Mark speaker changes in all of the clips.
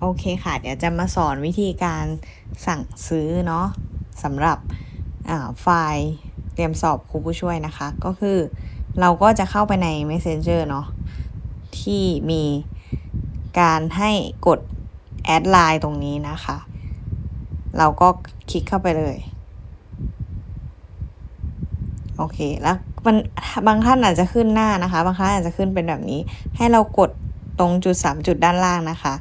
Speaker 1: โอเคค่ะ เดี๋ยวจะมาสอนวิธีการสั่งซื้อเนาะสำหรับไฟล์เตรียมสอบครูผู้ช่วยนะคะ ก็คือเราก็จะเข้าไปใน Messenger เนาะที่มีการให้กดแอดไลน์ตรงนี้นะคะ เราก็คลิกเข้าไปเลย โอเค แล้วมันบางท่านอาจจะขึ้นหน้านะคะ บางท่านอาจจะขึ้นเป็นแบบนี้ ให้เรากดตรงจุด 3 จุดด้านล่างนะคะ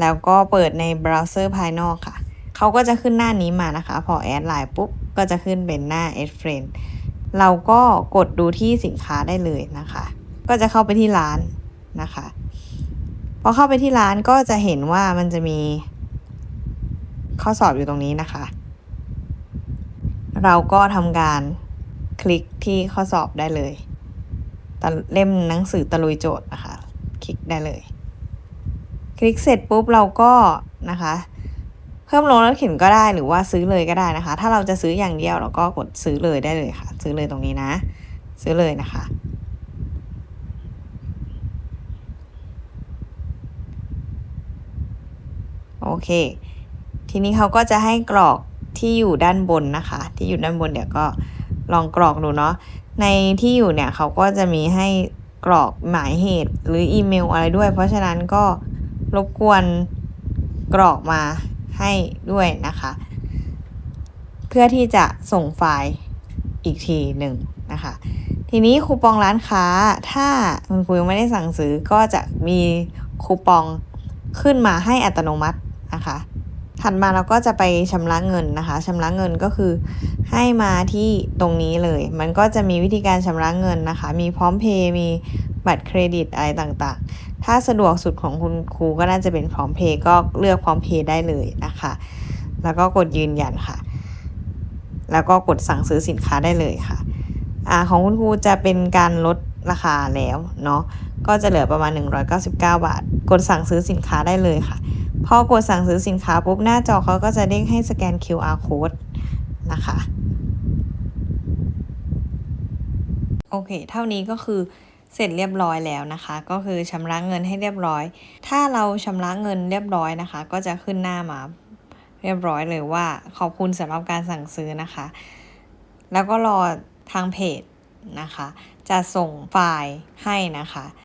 Speaker 1: แล้วก็เปิดในเบราว์เซอร์ภายนอกค่ะ เขาก็จะขึ้นหน้านี้มานะคะ พอแอดไลน์ปุ๊บ ก็จะขึ้นเป็นหน้า Add Friend เราก็กดดูที่สินค้าได้เลยนะคะ ก็จะเข้าไปที่ร้านนะคะ พอเข้าไปที่ร้านก็จะเห็นว่ามันจะมีข้อสอบอยู่ตรงนี้นะคะ เราก็ทำการคลิกที่ข้อสอบได้เลยตะเล่มหนังสือตะลุยโจทย์นะคะ คลิกได้เลย คลิกเสร็จปุ๊บเราก็นะคะ เพิ่มลงรถเข็นก็ได้หรือว่าซื้อเลยก็ได้นะคะ ถ้าเราจะซื้ออย่างเดียวเราก็กดซื้อเลยได้เลยค่ะ ซื้อเลยตรงนี้นะ ซื้อเลยนะคะโอเค ทีนี้เขาก็จะให้กรอกที่อยู่ด้านบนนะคะ ที่อยู่ด้านบนเดี๋ยวก็ลองกรอกดูเนาะ ในที่อยู่เนี่ยเขาก็จะมีให้กรอกหมายเหตุหรืออีเมลอะไรด้วย เพราะฉะนั้นก็ รบกวนกรอกมาให้ด้วยนะคะ เพื่อที่จะส่งไฟล์อีกทีหนึ่งนะคะ ทีนี้คูปองร้านค้าถ้าคุณครูยังไม่ได้สั่งซื้อก็จะมีคูปองขึ้นมาให้อัตโนมัตินะคะ ถัดมาเราก็จะไปชำระเงินนะคะชำระเงินก็คือให้มาที่ตรงนี้เลย มันก็จะมีวิธีการชำระเงินนะคะ มีพร้อมเพย์มี บัตรเครดิตอะไรต่างๆ ถ้าสะดวกสุดของคุณครูก็น่าจะเป็นพร้อมเพย์ก็เลือกพร้อมเพย์ได้เลยนะคะ แล้วก็กดยืนยันค่ะ แล้วก็กดสั่งซื้อสินค้าได้เลยค่ะอ่าของคุณครูจะเป็นการลดราคาแล้วเนาะ ก็จะเหลือประมาณ 199 บาท กดสั่งซื้อสินค้าได้เลยค่ะ พอกดสั่งซื้อสินค้าปุ๊บหน้าจอเขาก็จะเด้งให้สแกน QR code นะคะ โอเค เท่านี้ก็คือ เสร็จเรียบร้อยแล้วนะคะ ก็คือชำระเงินให้เรียบร้อย ถ้าเราชำระเงินเรียบร้อยนะคะ ก็จะขึ้นหน้ามาเรียบร้อยเลยว่าขอบคุณสำหรับการสั่งซื้อนะคะ แล้วก็รอทางเพจนะคะ จะส่งไฟล์ให้นะคะ